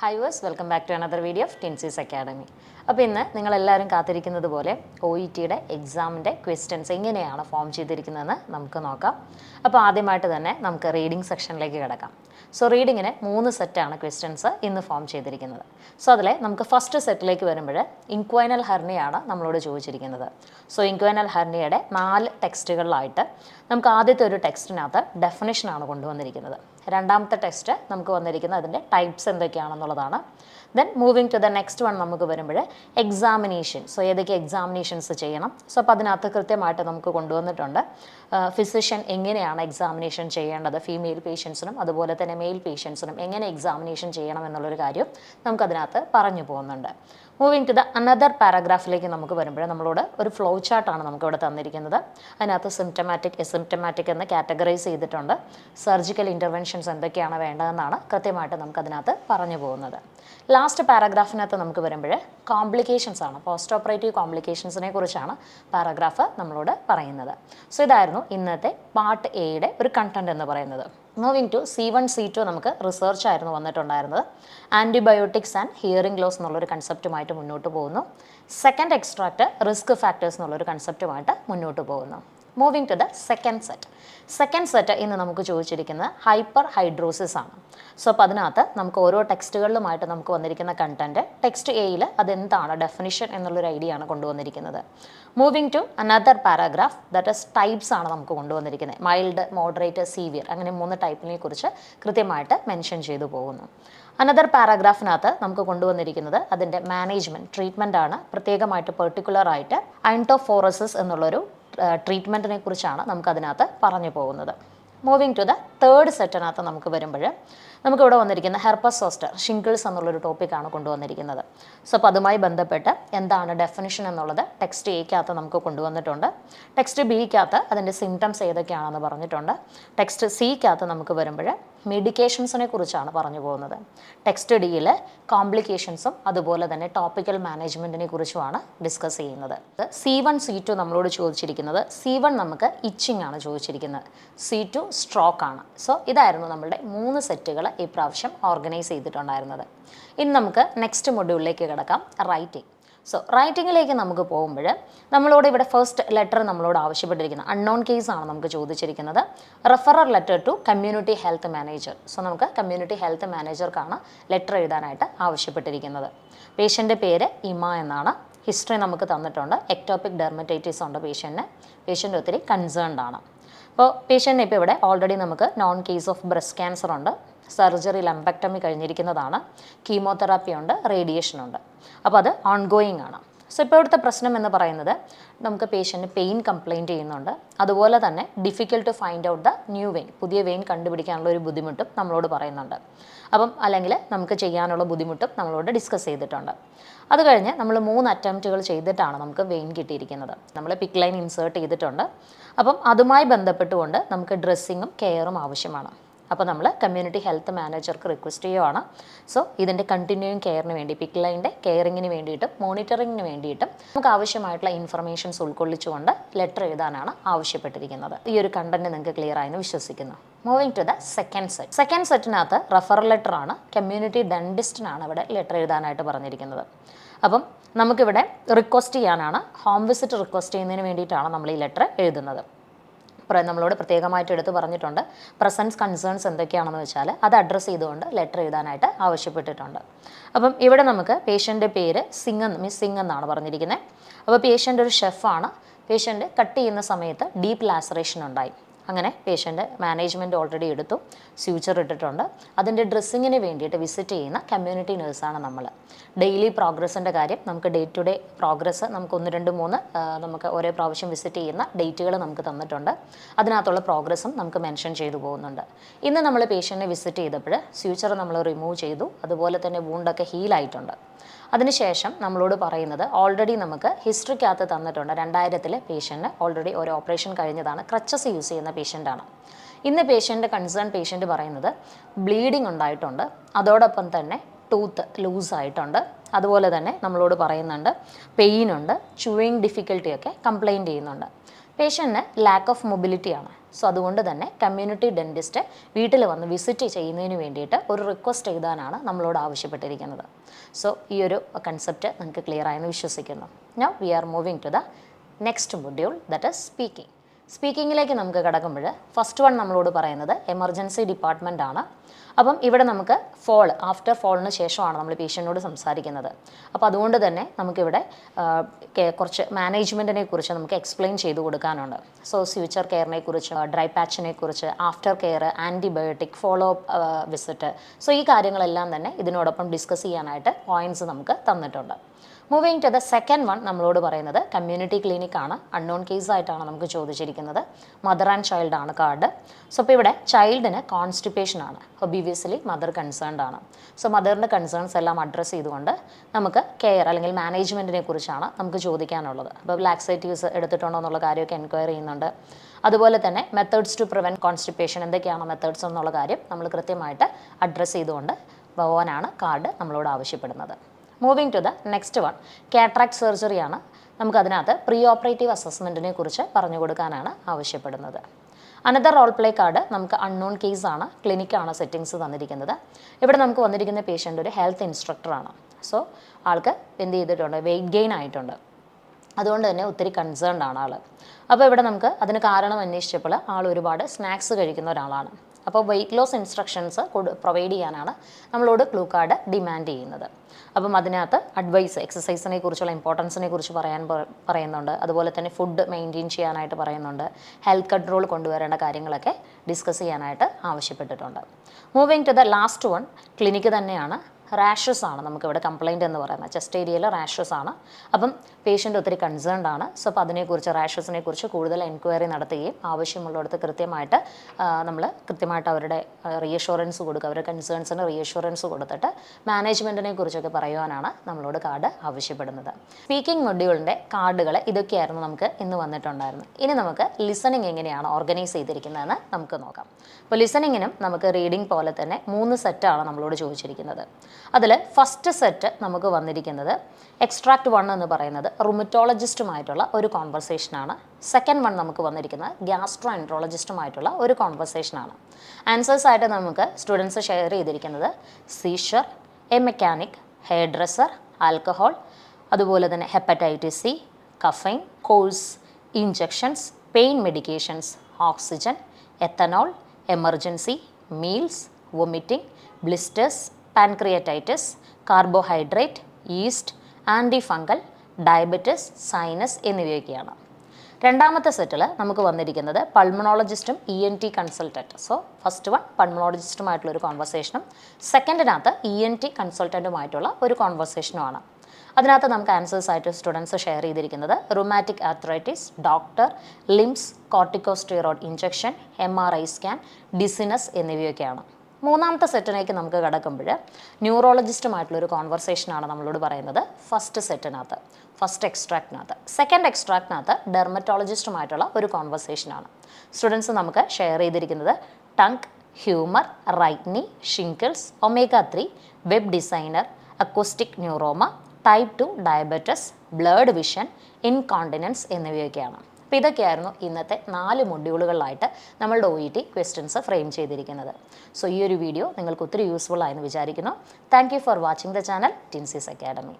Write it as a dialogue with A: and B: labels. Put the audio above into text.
A: Hi viewers welcome back to another video of Tinsys Academy അപ്പോൾ ഇന്ന് നിങ്ങളെല്ലാവരും കാത്തിരിക്കുന്നത് പോലെ ഒ ഇ ടിയുടെ എക്സാമിന്റെ ക്വസ്റ്റ്യൻസ് എങ്ങനെയാണ് ഫോം ചെയ്തിരിക്കുന്നതെന്ന് നമുക്ക് നോക്കാം. അപ്പോൾ ആദ്യമായിട്ട് തന്നെ നമുക്ക് റീഡിംഗ് സെക്ഷനിലേക്ക് കിടക്കാം. സോ റീഡിങ്ങിന് മൂന്ന് സെറ്റാണ് ക്വസ്റ്റ്യൻസ് ഇന്ന് ഫോം ചെയ്തിരിക്കുന്നത്. സോ അതിലെ നമുക്ക് ഫസ്റ്റ് സെറ്റിലേക്ക് വരുമ്പോൾ ഇൻക്വൈനൽ ഹർണിയാണ് നമ്മളോട് ചോദിച്ചിരിക്കുന്നത്. സോ ഇൻക്വൈനൽ ഹർണിയുടെ നാല് ടെക്സ്റ്റുകളിലായിട്ട് നമുക്ക് ആദ്യത്തെ ഒരു ടെക്സ്റ്റിനകത്ത് ഡെഫിനേഷനാണ് കൊണ്ടുവന്നിരിക്കുന്നത്. രണ്ടാമത്തെ ടെക്സ്റ്റ് നമുക്ക് വന്നിരിക്കുന്നത് അതിന്റെ types എന്തൊക്കെയാണെന്നുള്ളതാണ്. Then moving to the next one നമുക്ക് വരുമ്പോൾ എക്സാമിനേഷൻ സോ ഏതൊക്കെ എക്സാമിനേഷൻസ് ചെയ്യണം? സോ അപ്പോൾ അതിനകത്ത് കൃത്യമായിട്ട് നമുക്ക് കൊണ്ടുവന്നിട്ടുണ്ട്. ഫിസിഷ്യൻ എങ്ങനെയാണ് എക്സാമിനേഷൻ ചെയ്യേണ്ടത്? ഫീമെയിൽ പേഷ്യൻസിനും അതുപോലെ തന്നെ മെയിൽ പേഷ്യൻസിനും എങ്ങനെ എക്സാമിനേഷൻ ചെയ്യണം എന്നുള്ളൊരു കാര്യം നമുക്കതിനകത്ത് പറഞ്ഞു പോകുന്നുണ്ട്. മൂവിങ് ടു ദ അനദർ പാരഗ്രാഫിലേക്ക് നമുക്ക് വരുമ്പോൾ നമ്മളോട് ഒരു ഫ്ലോ ചാർട്ടാണ് നമുക്കിവിടെ തന്നിരിക്കുന്നത്. അതിനകത്ത് സിംറ്റമാറ്റിക് എസിംറ്റമാറ്റിക് എന്ന് കാറ്റഗറൈസ് ചെയ്തിട്ടുണ്ട്. സർജിക്കൽ ഇന്റർവെൻഷൻസ് എന്തൊക്കെയാണ് വേണ്ടതെന്നാണ് കൃത്യമായിട്ട് നമുക്കതിനകത്ത് പറഞ്ഞു പോകുന്നത്. ലാസ്റ്റ് പാരഗ്രാഫിനകത്ത് നമുക്ക് വരുമ്പോൾ കോംപ്ലിക്കേഷൻസ് ആണ്. പോസ്റ്റ് ഓപ്പറേറ്റീവ് കോംപ്ലിക്കേഷൻസിനെ കുറിച്ചാണ് പാരഗ്രാഫ് നമ്മളോട് പറയുന്നത്. സോ ഇതായിരുന്നു ഇന്നത്തെ പാർട്ട് എയുടെ ഒരു കണ്ടന്റ് എന്ന് പറയുന്നത്. Moving to C one C two നമുക്ക് റിസർച്ച് ആയിരുന്നു വന്നിട്ടുണ്ടായിരുന്നത്. ആന്റിബയോട്ടിക്സ് ആൻഡ് ഹിയറിംഗ് ലോസ് എന്നുള്ളൊരു കൺസെപ്റ്റുമായിട്ട് മുന്നോട്ട് പോകുന്നു. സെക്കൻഡ് എക്സ്ട്രാക്റ്റ് റിസ്ക് ഫാക്ടേഴ്സ് എന്നുള്ളൊരു കൺസെപ്റ്റുമായിട്ട് മുന്നോട്ട് പോകുന്നു. Moving to the second set second set ഇന്ന് നമുക്ക് ചോദിച്ചിരിക്കുന്നത് ഹൈപ്പർ ഹൈഡ്രോസിസ് ആണ്. സോ അപ്പോൾ അതിനകത്ത് നമുക്ക് ഓരോ ടെക്സ്റ്റുകളിലുമായിട്ട് നമുക്ക് വന്നിരിക്കുന്ന കണ്ടന്റ് ടെക്സ്റ്റ് എയിൽ അതെന്താണ് ഡെഫിനിഷൻ എന്നുള്ളൊരു ഐഡിയ ആണ് കൊണ്ടുവന്നിരിക്കുന്നത്. Moving to another paragraph that is types ആണ് നമുക്ക് കൊണ്ടുവന്നിരിക്കുന്നത്. മൈൽഡ് മോഡറേറ്റ് സീവിയർ അങ്ങനെ മൂന്ന് ടൈപ്പിനെ കുറിച്ച് കൃത്യമായിട്ട് മെൻഷൻ ചെയ്തു പോകുന്നു. അനദർ പാരാഗ്രാഫിനകത്ത് നമുക്ക് കൊണ്ടുവന്നിരിക്കുന്നത് അതിന്റെ മാനേജ്മെന്റ് ട്രീറ്റ്മെന്റ് ആണ്. പ്രത്യേകമായിട്ട് പെർട്ടിക്കുലർ ആയിട്ട് ഐന്റോഫോറസിസ് എന്നുള്ളൊരു ട്രീറ്റ്മെന്റിനെ കുറിച്ചാണ് നമുക്കതിനകത്ത് പറഞ്ഞു പോകുന്നത്. മൂവിങ് ടു ദ തേർഡ് സെറ്റിനകത്ത് നമുക്ക് വരുമ്പോൾ നമുക്കിവിടെ വന്നിരിക്കുന്ന ഹെർപ്പസ് സോസ്റ്റർ ഷിങ്കിൾസ് എന്നുള്ളൊരു ടോപ്പിക്കാണ് കൊണ്ടുവന്നിരിക്കുന്നത്. സോ അപ്പോൾ അതുമായി ബന്ധപ്പെട്ട് എന്താണ് ഡെഫിനിഷൻ എന്നുള്ളത് ടെക്സ്റ്റ് എക്കകത്ത് നമുക്ക് കൊണ്ടുവന്നിട്ടുണ്ട്. ടെക്സ്റ്റ് ബിക്കകത്ത് അതിന്റെ സിംറ്റംസ് ഏതൊക്കെയാണെന്ന് പറഞ്ഞിട്ടുണ്ട്. ടെക്സ്റ്റ് സിക്കകത്ത് നമുക്ക് വരുമ്പോൾ മെഡിക്കേഷൻസിനെ കുറിച്ചാണ് പറഞ്ഞു പോകുന്നത്. ടെക്സ്റ്റ് ഡിയിൽ കോംപ്ലിക്കേഷൻസും അതുപോലെ തന്നെ ടോപ്പിക്കൽ മാനേജ്മെന്റിനെ കുറിച്ചുമാണ് ഡിസ്കസ് ചെയ്യുന്നത്. സി വൺ സി ടു നമ്മളോട് ചോദിച്ചിരിക്കുന്നത്. സി വൺ നമുക്ക് ഇച്ചിങ് ആണ് ചോദിച്ചിരിക്കുന്നത്. സി ടു സ്ട്രോക്ക് ആണ്. സോ ഇതായിരുന്നു നമ്മളുടെ മൂന്ന് സെറ്റുകൾ ഈ പ്രാവശ്യം ഓർഗനൈസ് ചെയ്തിട്ടുണ്ടായിരുന്നത്. ഇനി നമുക്ക് നെക്സ്റ്റ് മൊഡ്യൂളിലേക്ക് കിടക്കാം. റൈറ്റിംഗ് സോ റൈറ്റിങ്ങിലേക്ക് നമുക്ക് പോകുമ്പോൾ നമ്മളോട് ഇവിടെ ഫസ്റ്റ് ലെറ്റർ നമ്മളോട് ആവശ്യപ്പെട്ടിരിക്കുന്നത് അൺനോൺ കേസ് ആണ് നമുക്ക് ചോദിച്ചിരിക്കുന്നത്. Referrer letter to community health manager so നമുക്ക് കമ്മ്യൂണിറ്റി ഹെൽത്ത് മാനേജർക്കാണ് ലെറ്റർ എഴുതാനായിട്ട് ആവശ്യപ്പെട്ടിരിക്കുന്നത്. പേഷ്യന്റെ പേര് ഇമ എന്നാണ്. ഹിസ്റ്ററി നമുക്ക് തന്നിട്ടുണ്ട്. എക്ടോപിക് ഡെർമറ്റൈറ്റിസ് ഉണ്ട് പേഷ്യന്റിന് പേഷ്യന്റ് ഒത്തിരി കൺസേൺഡ് ആണ്. അപ്പോൾ പേഷ്യന്റിന് ഇപ്പോൾ ഇവിടെ ഓൾറെഡി നമുക്ക് known case of breast cancer ഉണ്ട്. സർജറി ലംബക്ടമി കഴിഞ്ഞിരിക്കുന്നതാണ്. കീമോതെറാപ്പി ഉണ്ട് റേഡിയേഷൻ ഉണ്ട്. അപ്പോൾ അത് ഓൺഗോയിങ് ആണ്. സോ ഇപ്പോൾ ഇവിടുത്തെ പ്രശ്നം എന്ന് പറയുന്നത് നമുക്ക് പേഷ്യന്റ് പെയിൻ കംപ്ലയിന്റ് ചെയ്യുന്നുണ്ട്. അതുപോലെ തന്നെ difficult to find out the new vein പുതിയ വെയിൻ കണ്ടുപിടിക്കാനുള്ള ഒരു ബുദ്ധിമുട്ടും നമ്മളോട് പറയുന്നുണ്ട്. അപ്പം അല്ലെങ്കിൽ നമുക്ക് ചെയ്യാനുള്ള ബുദ്ധിമുട്ടും നമ്മളോട് ഡിസ്കസ് ചെയ്തിട്ടുണ്ട്. അത് കഴിഞ്ഞ് നമ്മൾ മൂന്ന് അറ്റംപ്റ്റുകൾ ചെയ്തിട്ടാണ് നമുക്ക് വെയിൻ കിട്ടിയിരിക്കുന്നത്. നമ്മൾ പിക്ക് ലൈൻ ഇൻസേർട്ട് ചെയ്തിട്ടുണ്ട്. അപ്പം അതുമായി ബന്ധപ്പെട്ടുകൊണ്ട് നമുക്ക് ഡ്രസ്സിങ്ങും കെയറും ആവശ്യമാണ്. അപ്പോൾ നമ്മൾ കമ്മ്യൂണിറ്റി ഹെൽത്ത് മാനേജർക്ക് റിക്വസ്റ്റ് ചെയ്യുവാണ്. സോ ഇതിന്റെ കണ്ടിന്യൂയിങ് കെയറിന് വേണ്ടി പിക്ലൈന്റെ കെയറിങ്ങിന് വേണ്ടിയിട്ടും മോണിറ്ററിങ്ങിന് വേണ്ടിയിട്ടും നമുക്ക് ആവശ്യമായിട്ടുള്ള ഇൻഫർമേഷൻസ് ഉൾക്കൊള്ളിച്ചുകൊണ്ട് ലെറ്റർ എഴുതാനാണ് ആവശ്യപ്പെട്ടിരിക്കുന്നത്. ഈ ഒരു കണ്ടന്റ് നിങ്ങൾക്ക് ക്ലിയർ ആയെന്ന് വിശ്വസിക്കുന്നു. Moving to the second set second സെറ്റിനകത്ത് referral letter ആണ്. കമ്മ്യൂണിറ്റി ഡെന്റിസ്റ്റിനാണ് ഇവിടെ ലെറ്റർ എഴുതാനായിട്ട് പറഞ്ഞിരിക്കുന്നത്. അപ്പം നമുക്കിവിടെ റിക്വസ്റ്റ് ചെയ്യാനാണ്. ഹോം വിസിറ്റ് റിക്വസ്റ്റ് ചെയ്യുന്നതിന് വേണ്ടിയിട്ടാണ് നമ്മൾ ഈ ലെറ്റർ എഴുതുന്നത്. നമ്മളോട് പ്രത്യേകമായിട്ട് എടുത്ത് പറഞ്ഞിട്ടുണ്ട്. പ്രസൻസ് കൺസേൺസ് എന്തൊക്കെയാണെന്ന് വെച്ചാൽ അത് അഡ്രസ്സ് ചെയ്തുകൊണ്ട് ലെറ്റർ എഴുതാനായിട്ട് ആവശ്യപ്പെട്ടിട്ടുണ്ട്. അപ്പം ഇവിടെ നമുക്ക് പേഷ്യന്റെ പേര് സിംഗ് മിസ് സിംഗ് എന്നാണ് പറഞ്ഞിരിക്കുന്നത്. അപ്പോൾ പേഷ്യന്റ് ഒരു ഷെഫാണ് പേഷ്യന്റ് കട്ട് ചെയ്യുന്ന സമയത്ത് ഡീപ്പ് ലാസറേഷൻ ഉണ്ടായി. അങ്ങനെ പേഷ്യന്റ് മാനേജ്മെന്റ് ഓൾറെഡി എടുത്തു സ്യൂച്ചർ ഇട്ടിട്ടുണ്ട്. അതിന്റെ ഡ്രസ്സിങ്ങിന് വേണ്ടിയിട്ട് വിസിറ്റ് ചെയ്യുന്ന കമ്മ്യൂണിറ്റി നേഴ്സാണ് നമ്മൾ. ഡെയിലി പ്രോഗ്രസ്സിന്റെ കാര്യം നമുക്ക് ഡേ ടു ഡേ പ്രോഗ്രസ് നമുക്ക് ഒന്ന് രണ്ട് മൂന്ന് നമുക്ക് ഓരോ പ്രാവശ്യം വിസിറ്റ് ചെയ്യുന്ന ഡേറ്റുകൾ നമുക്ക് തന്നിട്ടുണ്ട്. അതിനകത്തുള്ള പ്രോഗ്രസ്സും നമുക്ക് മെൻഷൻ ചെയ്തു പോകുന്നുണ്ട്. ഇന്ന് നമ്മൾ പേഷ്യന്റിനെ വിസിറ്റ് ചെയ്തപ്പോൾ സ്യൂച്ചർ നമ്മൾ റിമൂവ് ചെയ്തു. അതുപോലെ തന്നെ വൂണ്ടൊക്കെ ഹീലായിട്ടുണ്ട് അതിനുശേഷം നമ്മളോട് പറയുന്നത് ഓൾറെഡി നമുക്ക് ഹിസ്റ്ററിക്കകത്ത് തന്നിട്ടുണ്ട്. രണ്ടായിരത്തിലെ പേഷ്യന്റ് ഓൾറെഡി ഒരു ഓപ്പറേഷൻ കഴിഞ്ഞതാണ്. ക്രച്ചസ് യൂസ് ചെയ്യുന്ന പേഷ്യന്റാണ് ഇന്ന് പേഷ്യന്റ് കൺസേൺ പേഷ്യന്റ് പറയുന്നത് ബ്ലീഡിംഗ് ഉണ്ടായിട്ടുണ്ട്. അതോടൊപ്പം തന്നെ ടൂത്ത് ലൂസായിട്ടുണ്ട് അതുപോലെ തന്നെ നമ്മളോട് പറയുന്നുണ്ട് പെയിൻ ഉണ്ട്. ചൂയിങ് ഡിഫിക്കൽട്ടിയൊക്കെ കംപ്ലയിന്റ് ചെയ്യുന്നുണ്ട്. പേഷ്യന്റിന് ലാക്ക് ഓഫ് മൊബിലിറ്റിയാണ് സോ അതുകൊണ്ട് തന്നെ കമ്മ്യൂണിറ്റി ഡെന്റിസ്റ്റ് വീട്ടിൽ വന്ന് വിസിറ്റ് ചെയ്യുന്നതിന് വേണ്ടിയിട്ട് ഒരു റിക്വസ്റ്റ് എഴുതാനാണ് നമ്മളോട് ആവശ്യപ്പെട്ടിരിക്കുന്നത്. സോ ഈ ഒരു കൺസെപ്റ്റ് നിങ്ങൾക്ക് ക്ലിയർ ആയെന്ന് വിശ്വസിക്കുന്നു. ഞാൻ we are moving to the next module that is speaking സ്പീക്കിങ്ങിലേക്ക് നമുക്ക് കിടക്കുമ്പോൾ ഫസ്റ്റ് വൺ നമ്മളോട് പറയുന്നത് എമർജൻസി ഡിപ്പാർട്ട്മെന്റ് ആണ്. അപ്പം ഇവിടെ നമുക്ക് ഫോൾ ആഫ്റ്റർ ഫോളിന് ശേഷമാണ് നമ്മൾ പേഷ്യന്റിനോട് സംസാരിക്കുന്നത്. അപ്പോൾ അതുകൊണ്ട് തന്നെ നമുക്കിവിടെ കുറച്ച് മാനേജ്മെന്റിനെ കുറിച്ച് നമുക്ക് എക്സ്പ്ലെയിൻ ചെയ്ത് കൊടുക്കാനുണ്ട്. സോ ഫ്യൂച്ചർ കെയറിനെ കുറിച്ച് ഡ്രൈ പാച്ചിനെ കുറിച്ച് after care antibiotic follow up visit so ഈ കാര്യങ്ങളെല്ലാം തന്നെ ഇതിനോടൊപ്പം ഡിസ്കസ് ചെയ്യാനായിട്ട് പോയിന്റ്സ് നമുക്ക് തന്നിട്ടുണ്ട്. Moving to the second one നമ്മളോട് പറയുന്നത് കമ്മ്യൂണിറ്റി ക്ലിനിക് ആണ്. അൺനോൺ കേസ് ആയിട്ടാണ് നമുക്ക് ചോദിച്ചിരിക്കുന്നത്. മദർ ആൻഡ് ചൈൽഡ് ആണ് കാർഡ് സോ ഇപ്പോൾ ഇവിടെ ചൈൽഡിന് കോൺസ്റ്റിപ്പേഷൻ ആണ്. ഒബീവിയസ്ലി മദർ കൺസേൺഡ് ആണ്. സോ മദറിന്റെ കൺസേൺസ് എല്ലാം അഡ്രസ്സ് ചെയ്തുകൊണ്ട് നമുക്ക് കെയർ അല്ലെങ്കിൽ മാനേജ്മെന്റിനെ കുറിച്ചാണ് നമുക്ക് ചോദിക്കാനുള്ളത്. അപ്പോൾ ലാക്സേറ്റീവ്സ് എടുത്തിട്ടുണ്ടോ എന്നുള്ള കാര്യമൊക്കെ എൻക്വയറി ചെയ്യുന്നുണ്ട്. അതുപോലെ തന്നെ മെത്തേഡ്സ് ടു പ്രിവെന്റ് കോൺസ്റ്റിപ്പേഷൻ എന്തൊക്കെയാണ് മെത്തേഡ്സ് എന്നുള്ള കാര്യം നമ്മൾ കൃത്യമായിട്ട് അഡ്രസ്സ് ചെയ്തുകൊണ്ട് പോകാനാണ് കാർഡ് നമ്മളോട് ആവശ്യപ്പെടുന്നത്. Moving to the next one cataract സർജറിയാണ് നമുക്കതിനകത്ത് പ്രീ ഓപ്പറേറ്റീവ് അസസ്മെന്റിനെ കുറിച്ച് പറഞ്ഞു കൊടുക്കാനാണ് ആവശ്യപ്പെടുന്നത്. അനദർ റോൾ പ്ലേ കാർഡ് നമുക്ക് അൺനോൺ കേസാണ് ക്ലിനിക്കാണ് സെറ്റിങ്സ് തന്നിരിക്കുന്നത്. ഇവിടെ നമുക്ക് വന്നിരിക്കുന്ന പേഷ്യന്റ് ഒരു ഹെൽത്ത് ഇൻസ്ട്രക്ടറാണ് സോ ആൾക്ക് എന്ത് ചെയ്തിട്ടുണ്ട്? വെയിറ്റ് ഗെയിൻ ആയിട്ടുണ്ട്. അതുകൊണ്ട് തന്നെ ഒത്തിരി കൺസേൺഡ് ആണ് ആൾ അപ്പോൾ ഇവിടെ നമുക്ക് അതിന് കാരണം അന്വേഷിച്ചപ്പോൾ ആൾ ഒരുപാട് സ്നാക്സ് കഴിക്കുന്ന ഒരാളാണ്. അപ്പോൾ വെയിറ്റ് ലോസ് ഇൻസ്ട്രക്ഷൻസ് പ്രൊവൈഡ് ചെയ്യാനാണ് നമ്മളോട് ക്ലൂ കാർഡ് ഡിമാൻഡ് ചെയ്യുന്നത്. അപ്പം അതിനകത്ത് അഡ്വൈസ് എക്സസൈസിനെ കുറിച്ചുള്ള ഇമ്പോർട്ടൻസിനെ കുറിച്ച് പറയാൻ പറയുന്നുണ്ട്. അതുപോലെ തന്നെ ഫുഡ് മെയിന്റെയിൻ ചെയ്യാനായിട്ട് പറയുന്നുണ്ട്. ഹെൽത്ത് കൺട്രോൾ കൊണ്ടുവരേണ്ട കാര്യങ്ങളൊക്കെ ഡിസ്കസ് ചെയ്യാനായിട്ട് ആവശ്യപ്പെട്ടിട്ടുണ്ട്. Moving to the last one clinic തന്നെയാണ് റാഷസ് ആണ് നമുക്കിവിടെ കംപ്ലൈന്റ് എന്ന് പറയുന്നത്. ചെസ്റ്റ് ഏരിയയിൽ റാഷസ് ആണ്. അപ്പം പേഷ്യന്റ് ഒത്തിരി കൺസേൺഡ് ആണ്. സോ അപ്പോൾ അതിനെക്കുറിച്ച് റാഷസിനെ കുറിച്ച് കൂടുതൽ എൻക്വയറി നടത്തുകയും ആവശ്യമുള്ളിടത്ത് കൃത്യമായിട്ട് നമ്മൾ കൃത്യമായിട്ട് അവരുടെ റീഅഷുറൻസ് കൊടുക്കുക. അവരുടെ കൺസേൺസിന് റീഅഷുറൻസ് കൊടുത്തിട്ട് മാനേജ്മെന്റിനെ കുറിച്ചൊക്കെ പറയുവാനാണ് നമ്മളോട് കാർഡ് ആവശ്യപ്പെടുന്നത്. സ്പീക്കിംഗ് മൊഡ്യൂളിന്റെ കാർഡുകൾ ഇതൊക്കെയായിരുന്നു നമുക്ക് ഇന്ന് വന്നിട്ടുണ്ടായിരുന്നത്. ഇനി നമുക്ക് ലിസണിങ് എങ്ങനെയാണ് ഓർഗനൈസ് ചെയ്തിരിക്കുന്നതെന്ന് നമുക്ക് നോക്കാം. അപ്പോൾ ലിസണിങ്ങിനും നമുക്ക് റീഡിംഗ് പോലെ തന്നെ മൂന്ന് സെറ്റാണ് നമ്മളോട് ചോദിച്ചിരിക്കുന്നത്. അതിൽ ഫസ്റ്റ് സെറ്റ് നമുക്ക് വന്നിരിക്കുന്നത് എക്സ്ട്രാക്ട് വൺ എന്ന് പറയുന്നത് റുമറ്റോളജിസ്റ്റുമായിട്ടുള്ള ഒരു കോൺവെർസേഷനാണ് സെക്കൻഡ് വൺ നമുക്ക് വന്നിരിക്കുന്നത് ഗ്യാസ്ട്രോ എൻട്രോളജിസ്റ്റുമായിട്ടുള്ള ഒരു കോൺവെർസേഷനാണ് ആൻസേഴ്സ് ആയിട്ട് നമുക്ക് സ്റ്റുഡൻസ് ഷെയർ ചെയ്തിരിക്കുന്നത് seizure a mechanic hairdresser alcohol അതുപോലെ തന്നെ hepatitis C caffeine course injections pain medications oxygen ethanol emergency meals vomiting blisters pancreatitis carbohydrate yeast antifungal diabetes sinus എന്നിവയൊക്കെയാണ്. രണ്ടാമത്തെ സെറ്റിൽ നമുക്ക് വന്നിരിക്കുന്നത് പൾമണോളജിസ്റ്റും E N T consultant so first one പൾമണോളജിസ്റ്റുമായിട്ടുള്ള ഒരു കോൺവെർസേഷനും സെക്കൻഡിനകത്ത് ഇ എൻ ടി കൺസൾട്ടന്റുമായിട്ടുള്ള ഒരു കോൺവെർസേഷനുമാണ് അതിനകത്ത് നമുക്ക് ആൻസേഴ്സ് ആയിട്ട് സ്റ്റുഡൻസ് ഷെയർ ചെയ്തിരിക്കുന്നത് rheumatic arthritis doctor limbs corticosteroid injection M R I scan dizziness എന്നിവയൊക്കെയാണ്. മൂന്നാമത്തെ സെറ്റിനേക്ക് നമുക്ക് കിടക്കുമ്പോൾ ന്യൂറോളജിസ്റ്റുമായിട്ടുള്ള ഒരു കോൺവെർസേഷനാണ് നമ്മളോട് പറയുന്നത്. ഫസ്റ്റ് സെറ്റിനകത്ത് ഫസ്റ്റ് എക്സ്ട്രാക്റ്റിനകത്ത് സെക്കൻഡ് എക്സ്ട്രാക്റ്റിനകത്ത് ഡെർമറ്റോളജിസ്റ്റുമായിട്ടുള്ള ഒരു കോൺവെർസേഷനാണ് സ്റ്റുഡൻസ് നമുക്ക് ഷെയർ ചെയ്തിരിക്കുന്നത് tongue humour right knee shingles omega three web designer acoustic neuroma type two diabetes blood vision incontinence എന്നിവയൊക്കെയാണ്. അപ്പോൾ ഇതൊക്കെയായിരുന്നു ഇന്നത്തെ നാല് മൊഡ്യൂളുകളിലായിട്ട് നമ്മളുടെ O E T questions frame ചെയ്തിരിക്കുന്നത്. സോ ഈ ഒരു വീഡിയോ നിങ്ങൾക്ക് ഒത്തിരി യൂസ്ഫുൾ ആയെന്ന് വിചാരിക്കുന്നു. Thank for watching the channel Tinsys Academy